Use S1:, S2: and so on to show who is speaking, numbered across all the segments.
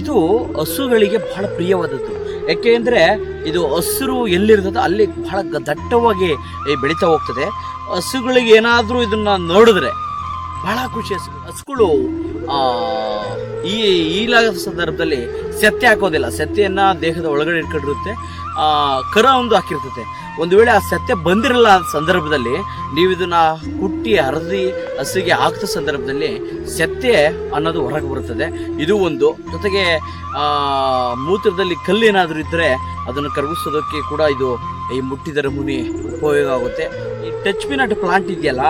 S1: ಇದು ಹಸುಗಳಿಗೆ ಬಹಳ ಪ್ರಿಯವಾದದ್ದು. ಯಾಕೆ ಅಂದರೆ ಇದು ಹಸಿರು ಎಲ್ಲಿರ್ತದೆ ಅಲ್ಲಿ ಬಹಳ ದಟ್ಟವಾಗಿ ಬೆಳೀತಾ ಹೋಗ್ತದೆ. ಹಸುಗಳಿಗೆ ಏನಾದರೂ ಇದನ್ನು ನೋಡಿದ್ರೆ ಬಹಳ ಖುಷಿ ಹಸು ಹಸುಗಳು ಈ ಈಲಾದ ಸಂದರ್ಭದಲ್ಲಿ ಸೆತ್ತೆ ಹಾಕೋದಿಲ್ಲ. ಸೆತ್ತೆಯನ್ನ ದೇಹದ ಒಳಗಡೆ ಇಟ್ಕೊಂಡಿರುತ್ತೆ. ಕರ ಒಂದು ಹಾಕಿರ್ತದೆ. ಒಂದು ವೇಳೆ ಆ ಸತ್ಯ ಬಂದಿರಲ್ಲ ಸಂದರ್ಭದಲ್ಲಿ ನೀವು ಇದನ್ನ ಕುಟ್ಟಿ ಹರಿದಿ ಹಸಿಗೆ ಹಾಕಿದ ಸಂದರ್ಭದಲ್ಲಿ ಸತ್ಯ ಅನ್ನೋದು ಹೊರಗೆ ಬರುತ್ತದೆ. ಇದು ಒಂದು. ಜೊತೆಗೆ ಆ, ಮೂತ್ರದಲ್ಲಿ ಕಲ್ಲೇನಾದರೂ ಇದ್ದರೆ ಅದನ್ನು ಕರಗಿಸೋದಕ್ಕೆ ಕೂಡ ಇದು ಈ ಮುಟ್ಟಿದರ ಮುನಿ ಉಪಯೋಗ ಆಗುತ್ತೆ. ಈ ಟಚ್ ಮಿನಟ್ ಪ್ಲಾಂಟ್ ಇದೆಯಲ್ಲ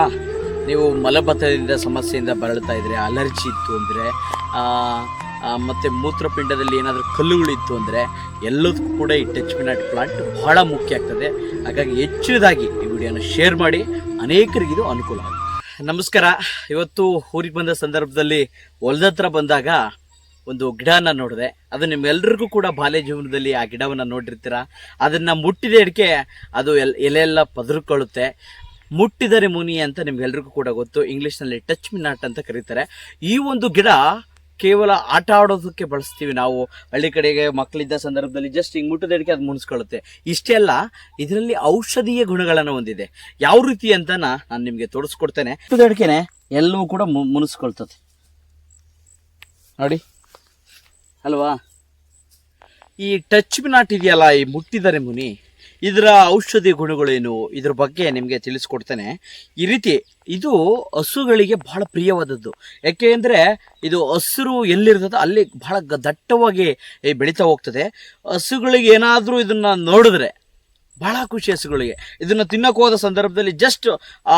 S1: ನೀವು ಮಲಬದ್ಧದಿಂದ ಸಮಸ್ಯೆಯಿಂದ ಬಳಲ್ತಾ ಇದ್ರೆ, ಅಲರ್ಜಿ ಇತ್ತು ಅಂದರೆ ಮತ್ತು ಮೂತ್ರಪಿಂಡದಲ್ಲಿ ಏನಾದರೂ ಕಲ್ಲುಗಳಿತ್ತು ಅಂದರೆ, ಎಲ್ಲದಕ್ಕೂ ಕೂಡ ಈ ಟಚ್ ಮಿನಟ್ ಪ್ಲಾಂಟ್ ಬಹಳ ಮುಖ್ಯ ಆಗ್ತದೆ. ಹಾಗಾಗಿ ಹೆಚ್ಚಿನದಾಗಿ ಈ ವಿಡಿಯೋನ ಶೇರ್ ಮಾಡಿ, ಅನೇಕರಿಗೆ ಇದು ಅನುಕೂಲ ಆಗುತ್ತೆ. ನಮಸ್ಕಾರ. ಇವತ್ತು ಊರಿಗೆ ಬಂದ ಸಂದರ್ಭದಲ್ಲಿ ಹೊಲದತ್ರ ಬಂದಾಗ ಒಂದು ಗಿಡನ ನೋಡಿದೆ. ಅದು ನಿಮ್ಮೆಲ್ಲರಿಗೂ ಕೂಡ ಬಾಲ್ಯ ಜೀವನದಲ್ಲಿ ಆ ಗಿಡವನ್ನು ನೋಡಿರ್ತೀರ? ಅದನ್ನು ಮುಟ್ಟಿದ ಅಡಿಕೆ ಅದು ಎಲ್ ಎಲೆ ಎಲ್ಲ ಪದರ್ಕೊಳ್ಳುತ್ತೆ. ಮುಟ್ಟಿದರೆ ಮುನಿ ಅಂತ ನಿಮ್ಗೆಲ್ರಿಗೂ ಕೂಡ ಗೊತ್ತು. ಇಂಗ್ಲೀಷ್ನಲ್ಲಿ ಟಚ್ ಮಿನಾಟ್ ಅಂತ ಕರೀತಾರೆ. ಈ ಒಂದು ಗಿಡ ಕೇವಲ ಆಟ ಆಡೋದಕ್ಕೆ ಬಳಸ್ತೀವಿ ನಾವು. ಹಳ್ಳಿ ಕಡೆಗೆ ಮಕ್ಕಳಿದ್ದ ಸಂದರ್ಭದಲ್ಲಿ ಜಸ್ಟ್ ಹಿಂಗೆ ಮುಟ್ಟದ ಅಡಿಕೆ ಅದು ಮುಣಿಸ್ಕೊಳ್ಳುತ್ತೆ. ಇಷ್ಟೇ ಅಲ್ಲ, ಇದರಲ್ಲಿ ಔಷಧೀಯ ಗುಣಗಳನ್ನು ಹೊಂದಿದೆ. ಯಾವ ರೀತಿ ಅಂತ ನಾನು ನಿಮಗೆ ತೋರಿಸ್ಕೊಡ್ತೇನೆ. ಮುಟ್ಟದ ಅಡಿಕೆನೆ ಎಲ್ಲವೂ ಕೂಡ ಮುನಿಸ್ಕೊಳ್ತದೆ ನೋಡಿ. ಅಲ್ವಾ? ಈ ಟಚ್ ಮಿನಾಟ್ ಇದೆಯಲ್ಲ, ಈ ಮುಟ್ಟಿದರೆ ಮುನಿ. ಇದರ ಔಷಧಿ ಗುಣಗಳೇನು? ಇದ್ರ ಬಗ್ಗೆ ನಿಮಗೆ ತಿಳಿಸ್ಕೊಡ್ತೇನೆ. ಈ ರೀತಿ ಇದು ಹಸುಗಳಿಗೆ ಬಹಳ ಪ್ರಿಯವಾದದ್ದು. ಯಾಕೆ ಅಂದರೆ ಇದು ಹಸಿರು ಎಲ್ಲಿರ್ತದೋ ಅಲ್ಲಿ ಬಹಳ ದಟ್ಟವಾಗಿ ಬೆಳೀತಾ ಹೋಗ್ತದೆ. ಹಸುಗಳಿಗೆ ಏನಾದರೂ ಇದನ್ನು ನೋಡಿದ್ರೆ ಬಹಳ ಖುಷಿ ಹಸುಗಳಿಗೆ ಇದನ್ನು ತಿನ್ನಕ್ಕೆ ಹೋದ ಸಂದರ್ಭದಲ್ಲಿ ಜಸ್ಟ್ ಆ,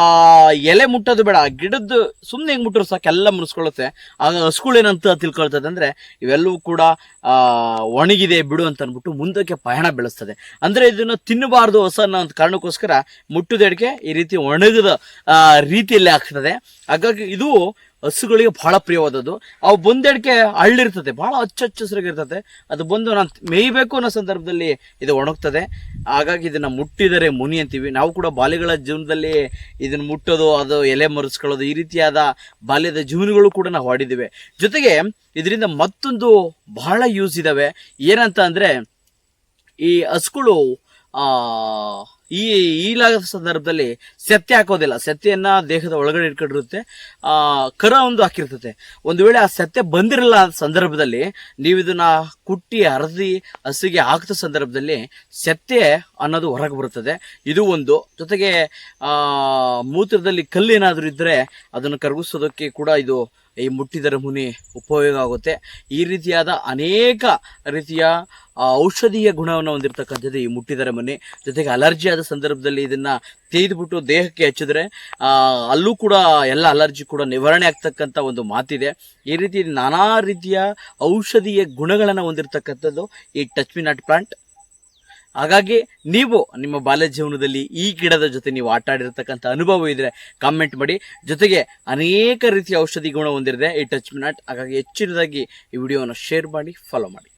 S1: ಎಲೆ ಮುಟ್ಟೋದು ಬೇಡ ಆ ಗಿಡದ್ದು ಸುಮ್ಮನೆ ಹೆಂಗೆ ಮುಟ್ಟರು ಸಾಕು, ಎಲ್ಲ ಮುನಿಸ್ಕೊಳ್ಳುತ್ತೆ ಆಗ ಹಸುಗಳು ಏನಂತ ತಿಳ್ಕೊಳ್ತದೆ ಅಂದ್ರೆ, ಇವೆಲ್ಲವೂ ಕೂಡ ಒಣಗಿದೆ ಬಿಡು ಅಂತ ಅಂದ್ಬಿಟ್ಟು ಮುಂದಕ್ಕೆ ಪಯಣ ಬೆಳೆಸ್ತದೆ. ಅಂದ್ರೆ ಇದನ್ನು ತಿನ್ನಬಾರ್ದು ಹೊಸ ಅನ್ನೋ ಒಂದು ಕಾರಣಕ್ಕೋಸ್ಕರ ಮುಟ್ಟುದಡಿಕೆ ಈ ರೀತಿ ಒಣಗದ ರೀತಿಯಲ್ಲಿ ಆಗ್ತದೆ. ಹಾಗಾಗಿ ಇದು ಹಸುಗಳಿಗೆ ಬಹಳ ಪ್ರಿಯವಾದದ್ದು. ಅವು ಬಂದೆಡ್ಕೆ ಹಳ್ಳಿರ್ತದೆ, ಬಹಳ ಹಚ್ಚ ಹಚ್ಚ ಹಸಿರಾಗಿರ್ತದೆ ಅದು ಬಂದು ನಾನು ಮೇಯ್ಬೇಕು ಅನ್ನೋ ಸಂದರ್ಭದಲ್ಲಿ ಇದು ಒಣಗ್ತದೆ. ಹಾಗಾಗಿ ಇದನ್ನ ಮುಟ್ಟಿದರೆ ಮುನಿ ಅಂತೀವಿ. ನಾವು ಕೂಡ ಬಾಲ್ಯಗಳ ಜೀವನದಲ್ಲಿ ಇದನ್ನ ಮುಟ್ಟೋದು, ಅದು ಎಲೆ ಮರೆಸ್ಕೊಳ್ಳೋದು ಈ ರೀತಿಯಾದ ಬಾಲ್ಯದ ಜೀವನಗಳು ಕೂಡ ನಾವು ಆಡಿದ್ದೇವೆ. ಜೊತೆಗೆ ಇದರಿಂದ ಮತ್ತೊಂದು ಬಹಳ ಯೂಸ್ ಇದಾವೆ. ಏನಂತ ಅಂದರೆ ಈ ಹಸುಗಳು ಈ ಈಲಾಗದ ಸಂದರ್ಭದಲ್ಲಿ ಸತ್ಯ ಹಾಕೋದಿಲ್ಲ. ಸೆತ್ತೆಯನ್ನ ದೇಹದ ಒಳಗಡೆ ಇಟ್ಕೊಂಡಿರುತ್ತೆ. ಆ, ಕರ ಒಂದು ಹಾಕಿರ್ತತೆ ಒಂದು ವೇಳೆ ಆ ಸತ್ಯ ಬಂದಿರಲ್ಲ ಸಂದರ್ಭದಲ್ಲಿ ನೀವು ಇದನ್ನ ಕುಟ್ಟಿ ಹರಿದಿ ಹಸಿಗೆ ಹಾಕಿದ ಸಂದರ್ಭದಲ್ಲಿ ಸತ್ಯ ಅನ್ನೋದು ಹೊರಗೆ ಬರುತ್ತದೆ. ಇದು ಒಂದು. ಜೊತೆಗೆ ಆ, ಮೂತ್ರದಲ್ಲಿ ಕಲ್ಲೇನಾದರೂ ಇದ್ದರೆ ಅದನ್ನು ಕರಗಿಸೋದಕ್ಕೆ ಕೂಡ ಇದು ಈ ಮುಟ್ಟಿದರ ಮುನಿ ಉಪಯೋಗ ಆಗುತ್ತೆ. ಈ ರೀತಿಯಾದ ಅನೇಕ ರೀತಿಯ ಔಷಧೀಯ ಗುಣವನ್ನು ಹೊಂದಿರತಕ್ಕಂಥದ್ದು ಈ ಮುಟ್ಟಿದರ ಮನೆ. ಜೊತೆಗೆ ಅಲರ್ಜಿ ಆದ ಸಂದರ್ಭದಲ್ಲಿ ಇದನ್ನು ತೆಗೆದುಬಿಟ್ಟು ದೇಹಕ್ಕೆ ಹಚ್ಚಿದ್ರೆ ಅಲ್ಲೂ ಕೂಡ ಎಲ್ಲ ಅಲರ್ಜಿ ಕೂಡ ನಿವಾರಣೆ ಆಗ್ತಕ್ಕಂಥ ಒಂದು ಮಾತಿದೆ. ಈ ರೀತಿ ನಾನಾ ರೀತಿಯ ಔಷಧೀಯ ಗುಣಗಳನ್ನು ಹೊಂದಿರತಕ್ಕಂಥದ್ದು ಈ ಟಚ್ ಮಿ ನಾಟ್ ಪ್ಲಾಂಟ್. ಹಾಗಾಗಿ ನೀವು ನಿಮ್ಮ ಬಾಲ್ಯ ಜೀವನದಲ್ಲಿ ಈ ಗಿಡದ ಜೊತೆ ನೀವು ಆಟ ಆಡಿರತಕ್ಕಂಥ ಅನುಭವ ಇದ್ರೆ ಕಾಮೆಂಟ್ ಮಾಡಿ. ಜೊತೆಗೆ ಅನೇಕ ರೀತಿಯ ಔಷಧಿ ಗುಣ ಹೊಂದಿರದೆ, ಈ ಟಚ್ ಮಿನಾಟ್ ಹಾಗಾಗಿ ಹೆಚ್ಚಿನದಾಗಿ ಈ ವಿಡಿಯೋವನ್ನು ಶೇರ್ ಮಾಡಿ ಫಾಲೋ ಮಾಡಿ.